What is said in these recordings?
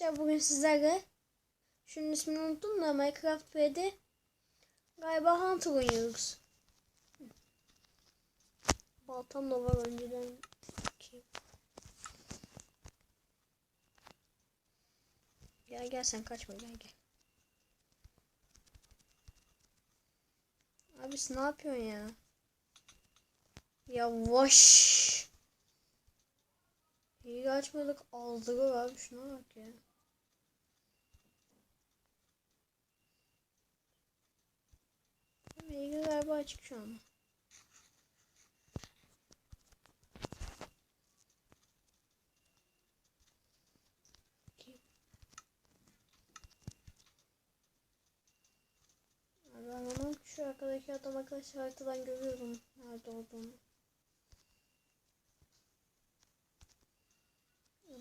Ya bugün sizlerle şunun ismini unuttum da Minecraft P'de galiba Hunter oynuyoruz. Baltam da var önceden. Gel gel sen kaçma gel gel. Abisi ne yapıyorsun ya? Yavaş. İyi açmadık aldığı abi şuna bak ya. İyi galiba açık şu an. Abi ben onu şu arkadaki adam arkadaşlar haritadan görüyorum nerede olduğunu.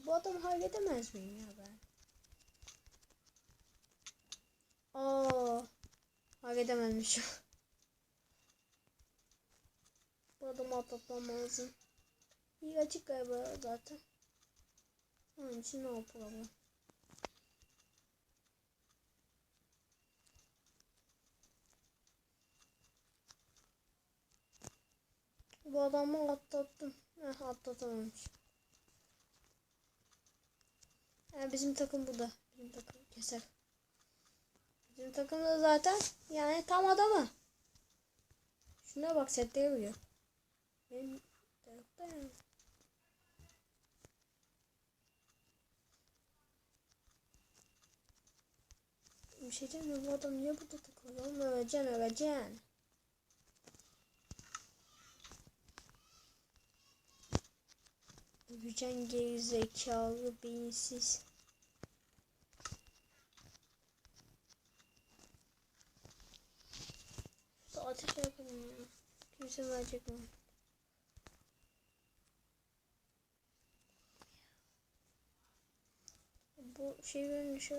Bu adamı halledemez miyim ya ben? Aa, halledemezmiş. Bu adamı atlatmam lazım. İyi açık galiba zaten. Onun için ne yapalım? Bu adamı atlattım. Heh, atlatamamış. Yani bizim takım burada. Bizim takım keser. Bizim takım da zaten yani tam adamı. Şuna bak setleri biliyor. Benim tarafta yani. Bir şey diyeyim mi? Bu adam niye burada takılıyor? Oğlum öleceksin öleceksin. Öleceksin geri zekalı beyinsiz. Ateş yapalım ya. Kimse verecek mi? Bu şey benim şey.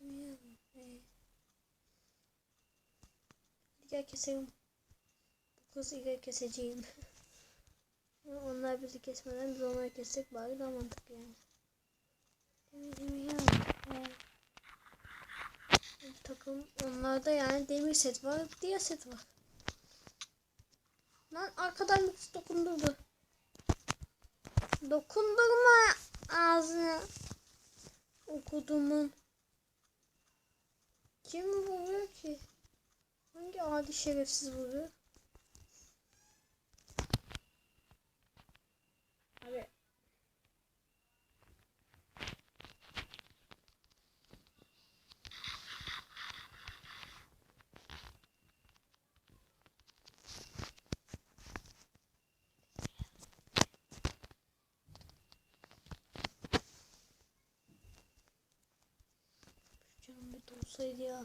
Ee. Hadi gel keselim. Bu kızı ilk keseceğim. Onlar bizi kesmeden biz onları kessek bari daha mantıklı yani. Ee. Bu takım onlarda yani demir set var, diğer set var. Lan arkadan bir dokundurdu. Dokundurma ağzını. Okudumun. Kim vuruyor ki? Hangi adi şerefsiz vuruyor? Abi. Canım bir olsaydı ya.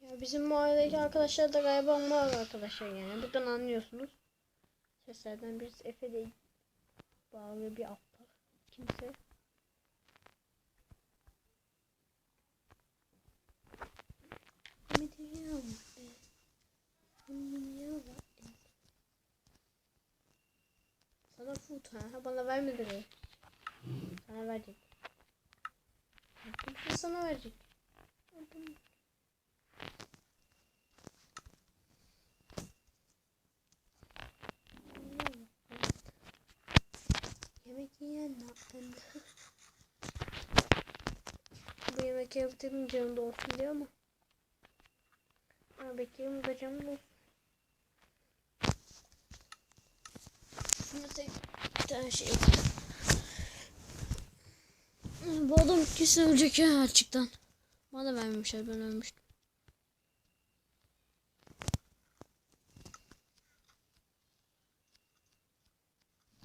Ya bizim mahalledeki arkadaşlar da galiba onlar arkadaşlar yani. Buradan anlıyorsunuz. Seslerden birisi Efe değil. Bağırıyor bir aptal. Kimse. Medium. Sana food ha. bana vermedi mi? Sana verecek. Sana verecek. Yemek yiyen ne yaptın? Bu yemek yaptığım canım da olsun diyor ama. Ha, bekliyorum da canım olsun. Tek bir tane şey Bu adam kesin ölecek ya açıktan. Bana vermemişler ben ölmüştüm.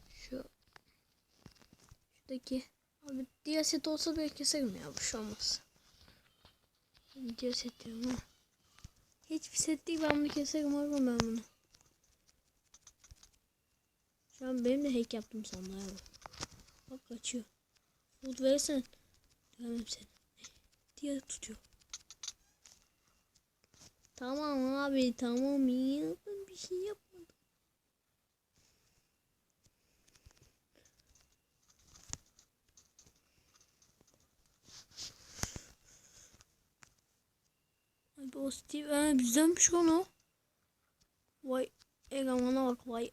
Şu Şuradaki Abi diğer set olsa belki keserim ya bu şey olmaz. Diğer set diyorum ha. Hiçbir set değil ben bunu keserim abi ben bunu. An benim de hack yaptım sandım abi. Bak kaçıyor. Food verirsen. Dövmem seni. diye tutuyor. Tamam abi tamam ya. Ben bir şey yapmadım. Abi o Steve ee, bizdenmiş lan o. Vay elemana bak vay.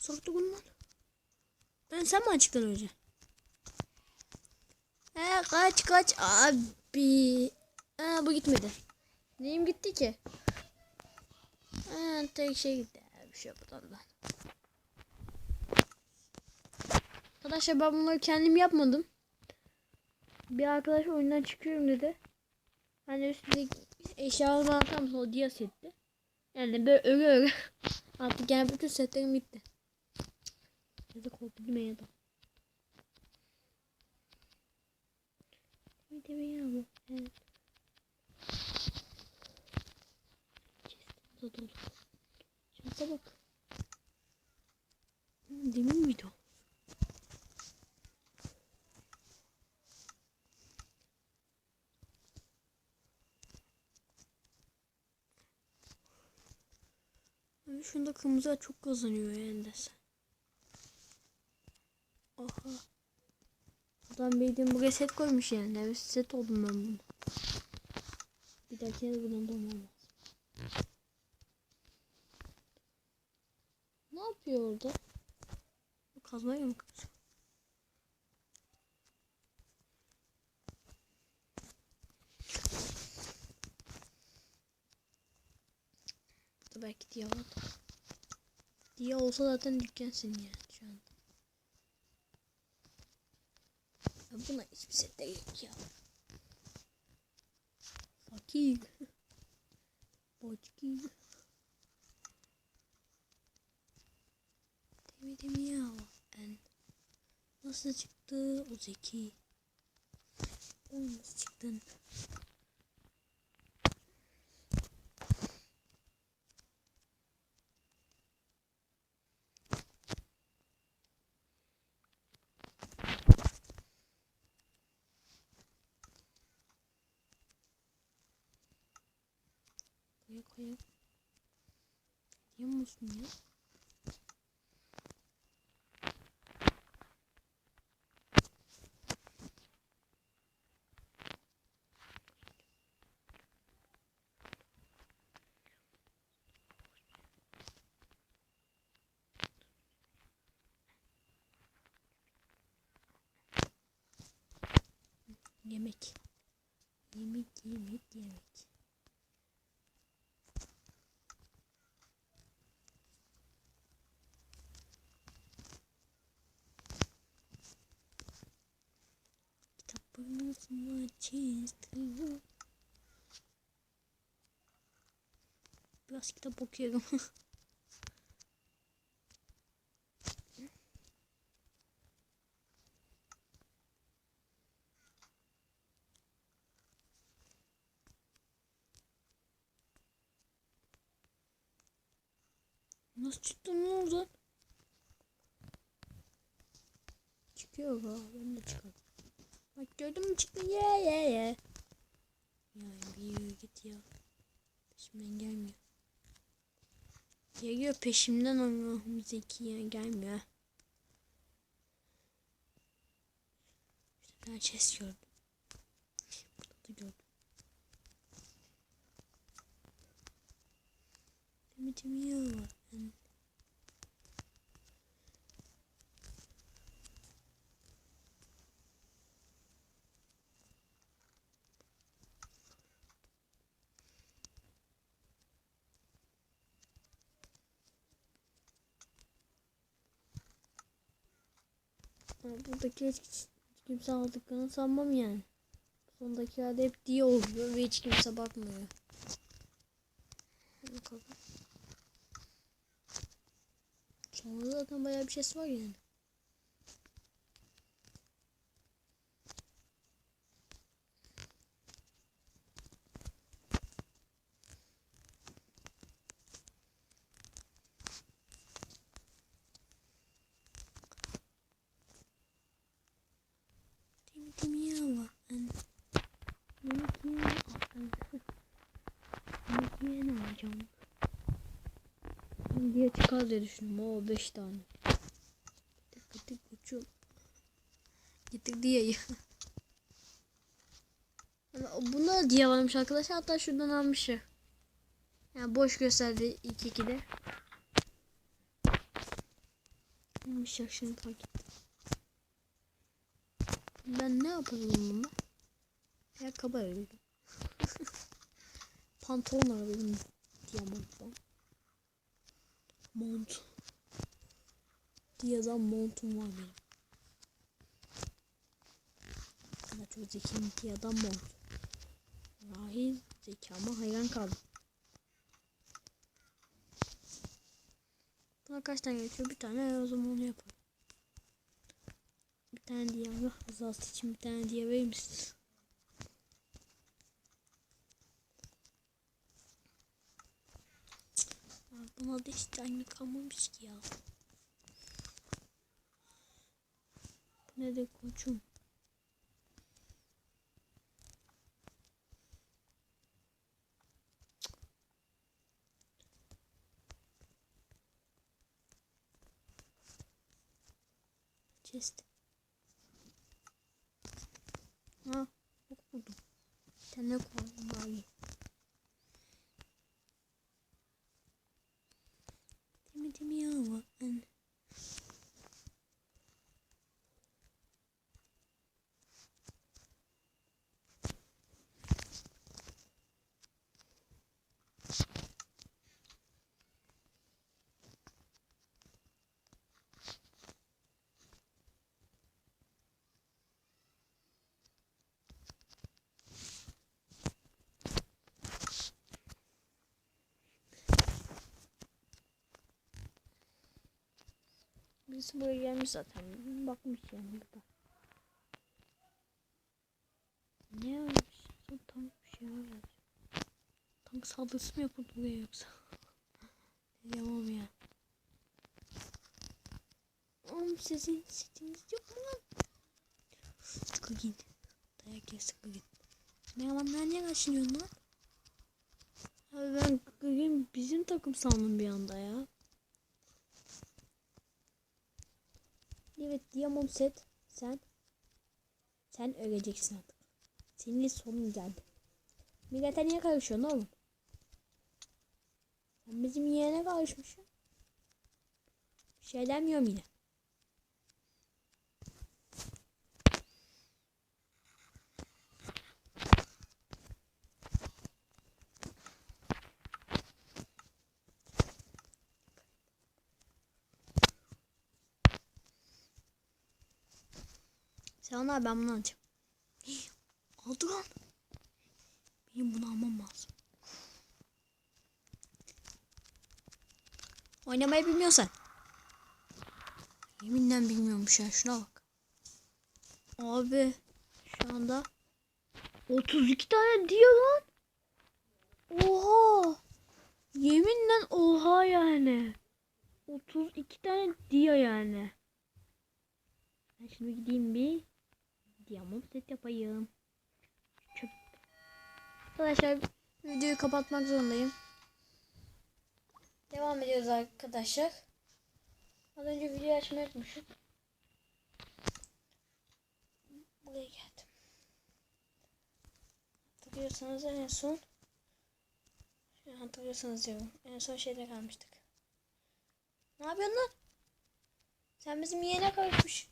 Soktu bunlar. Ben sen mi açıktan önce? He kaç kaç abi. Ha bu gitmedi. Neyim gitti ki? Ha tek şey gitti. Bir şey yapmadan da. Arkadaşlar ben bunları kendim yapmadım. Bir arkadaş oyundan çıkıyorum dedi. Hani üstündeki eşyalarımı atam o diye setti. Yani böyle öyle öyle. Artık yani bütün setlerim bitti. Yazık oldu ya da? Bir de bu. Evet. Çizgimize dolu. Şansa bak. Demin miydi o? Şunda kırmızı çok kazanıyor yani desen. Oha. Adam bildiğin buraya set koymuş yani. Evet set oldum ben bunu. Bir dahaki de buradan da olmam lazım. Ne yapıyor orada? Kazmayı mı kazıyor? Belki diye var. Diye olsa zaten dükkan senin yani şu anda. Ya buna hiçbir set de yok ya. Fakir. Boçki. Demedim ya. Ben nasıl çıktı o zeki? Nasıl çıktın? Koya. Diyor musun ya? Yemek. Yemek, yemek, yemek. Kitabımızı çizdim. Biraz kitap okuyorum. Nasıl çıktın lan oradan? Çıkıyor ha. Ben de çıkarım. Bak gördün mü çıktı? Ye ye ye. Ya bir yürü git ya. Peşimden gelmiyor. Geliyor peşimden Allah'ım zeki ya gelmiyor. Ben chest gördüm. Burada da gördüm. Demedim ya. Ben... Buradaki hiç, kimse aldıklarını sanmam yani. Sondakilerde hep diye oluyor ve hiç kimse bakmıyor. Bakalım. Sonra zaten bayağı bir şey var yani. Gittim ya ben. Yemek yiyen aldım. Yemek yiyen alacağım. Diye çıkar diye düşündüm. O 5 tane. Gittik gittik uçum. Gittik diye. Buna diye varmış arkadaşlar. Hatta şuradan almışım. Yani boş gösterdi ilk ikide. Almış şimdi fark ettim. Ben ne yapalım bununla? Ayakkabı arıyordum. Pantolon arıyordum. Diamanttan. Mont. Diyadan montum var benim. Ama çok zekiyim diyadan mont. Vahiy zekama hayran kaldım. Buna kaç tane geçiyor? Bir tane o zaman onu yapalım. Bir tane diye Allah rızası için bir tane diye verir misin? Buna da hiç canlı kalmamış ki ya. Ne de koçum? Chest. Ha, ok buldum. Bir tane koydum bari. Demedim ya ama ben. Birisi buraya gelmiş zaten. Bakmış yani burada. Ne ölmüş? Son tank bir şey var ya. Tank saldırısı mı yapıldı buraya yoksa? Diyemem ya. Oğlum sizin sitiniz yok mu lan? Sıkı git. Dayak ye sıkı git. Ne alanlar niye kaçınıyorsun lan? Abi ben bizim takım sandım bir anda ya. Evet Diamond set sen sen öleceksin artık. Senin sonun geldi. Millete niye karışıyorsun oğlum? Sen bizim yeğene karışmışsın. Bir şey demiyorum yine. Sen ona ben bunu alacağım. Aldı lan. Benim bunu almam lazım. Oynamayı bilmiyorsan. Yeminle bilmiyormuş ya şuna bak. Abi şu anda 32 tane diyor lan. Oha. Yeminle oha yani. 32 tane diyor yani. Ben şimdi gideyim bir diamond set yapayım. Çöp. Arkadaşlar videoyu kapatmak zorundayım. Devam ediyoruz arkadaşlar. Az önce video açmayı unutmuşum. Buraya geldim. Hatırlıyorsanız en son hatırlıyorsanız diyorum. En son şeyde kalmıştık. Ne yapıyorsun lan? Sen bizim yeğene karışmış.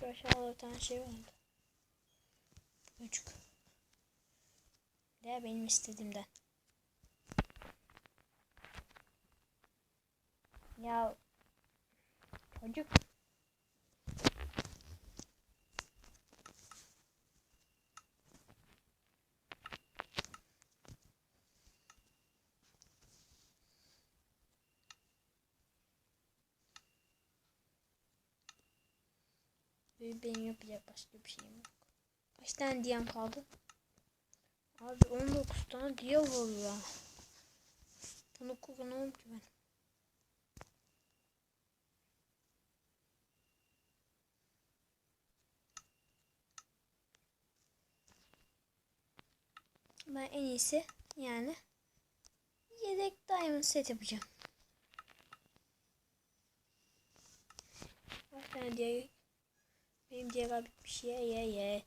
Şu aşağıda bir tane şey vardı. Küçük. De benim istediğimden. Ya çocuk. Benim yapacak başka bir şeyim yok. Kaç tane diyem kaldı? Abi 19 tane diye vuruyor. Bunu kullanamam ki ben. Ben en iyisi yani yedek diamond set yapacağım. Bak ben diye benim diğer bitmiş ye ye ye.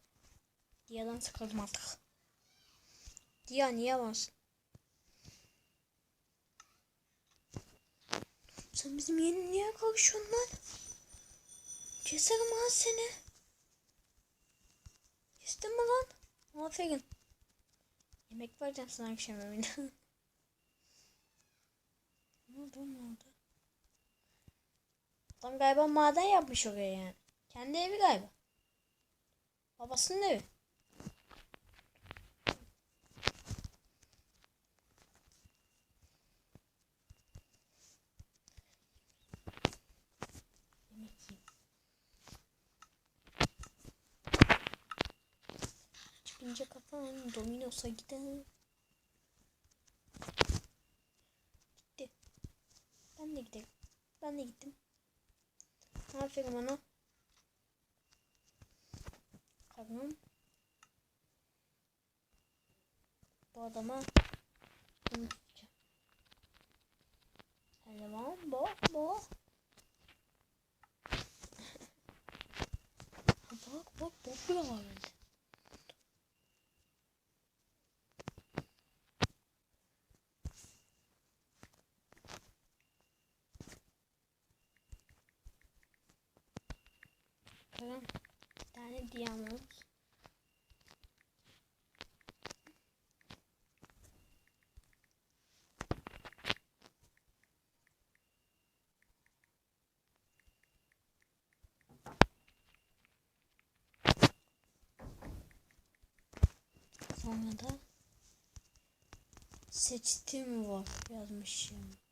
Diyadan sıkıldım artık. Diya niye varsın? Sen bizim yeni niye konuşuyorsun lan? Keserim lan seni. Kestin mi lan? Aferin. Yemek vereceğim sana akşam evine. ne oldu ne oldu? Adam galiba maden yapmış oraya yani. Kendi evi galiba. Babasının evi. Çıkınca kafam Domino's'a gidelim. Gitti. Ben de gidelim. Ben de gittim. Aferin bana. Karnım. Bu adama bunu tutacağım. Eleman bu bu. bak bak bak bile var bende. Tamam. Diamond. Sonra da seçtim var yazmışım.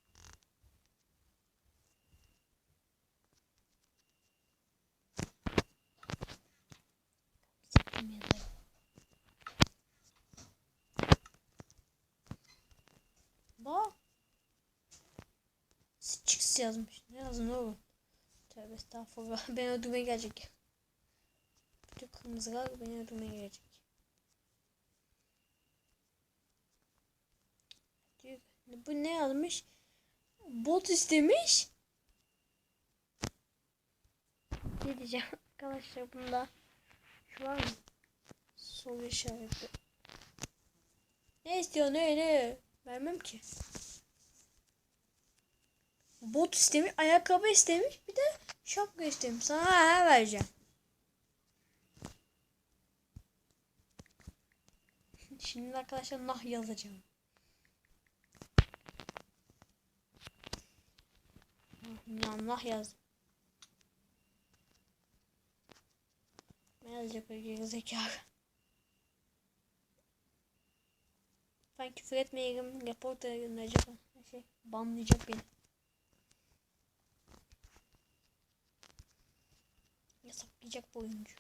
Yazmış. Ne yazdın oğlum? Tövbe estağfurullah. Ben öldürmeye gelecek. Bütün kırmızılar beni öldürmeye gelecek. Bu ne yazmış? Bot istemiş. Ne diyeceğim arkadaşlar bunda şu var mı? Sol işareti. Ne istiyor ne ne? Vermem ki. Bot istemiş, ayakkabı istemiş, bir de şapka istemiş. Sana ha vereceğim. Şimdi arkadaşlar nah yazacağım. Allah yazdım. Ne yazacak o gerizekalı? Ben küfür etmeyeyim. Rapor da gönderecek. Şey, banlayacak beni. Yasaklayacak bu oyuncu.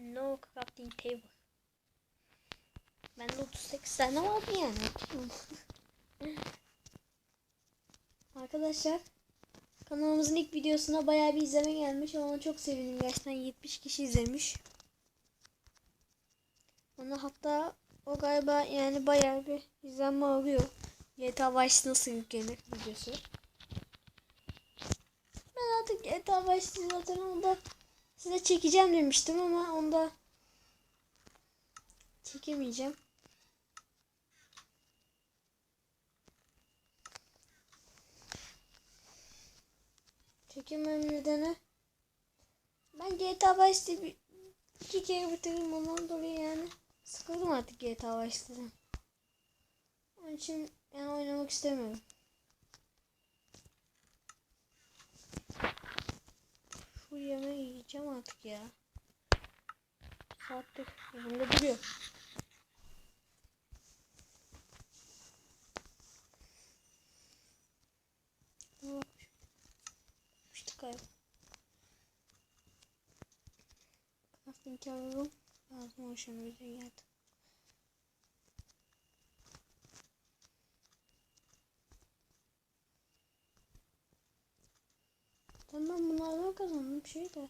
No crafting table. Ben de 38 tane vardı yani. Arkadaşlar kanalımızın ilk videosuna bayağı bir izleme gelmiş. Ona çok sevindim. Gerçekten 70 kişi izlemiş. Ona hatta o galiba yani bayağı bir izlenme alıyor. GTA Vice nasıl yüklenir videosu. Artık GTA Vice'i zaten onda size çekeceğim demiştim ama onda çekemeyeceğim. Çekemem nedeni ben GTA Vice'de bir iki kere bitirdim ondan dolayı yani sıkıldım artık GTA Vice'den. Onun için yani oynamak istemiyorum. Şu yemeği yiyeceğim artık ya. Saattir elimde duruyor. İşte galiba. Linki alalım. Lazım oluşan bir dünyada. Tamam bunlardan kazandım şey de.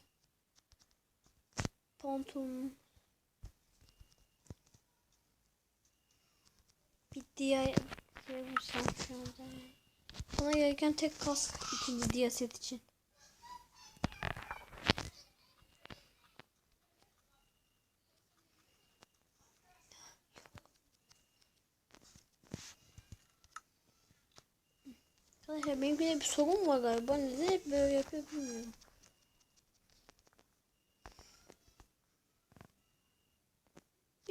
Görürsem şu anda. Bana gereken tek kask ikinci set için. Arkadaşlar benim bir bir sorun var galiba. Neden hep böyle yapıyor bilmiyorum.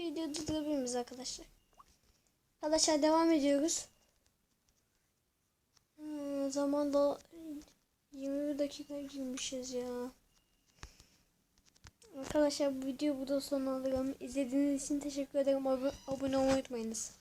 Video durdurabilir miyiz arkadaşlar? Arkadaşlar devam ediyoruz. Hmm, zaman da 21 dakika girmişiz ya. Arkadaşlar bu videoyu burada sonlandıralım. İzlediğiniz için teşekkür ederim. Ab- abone olmayı unutmayınız.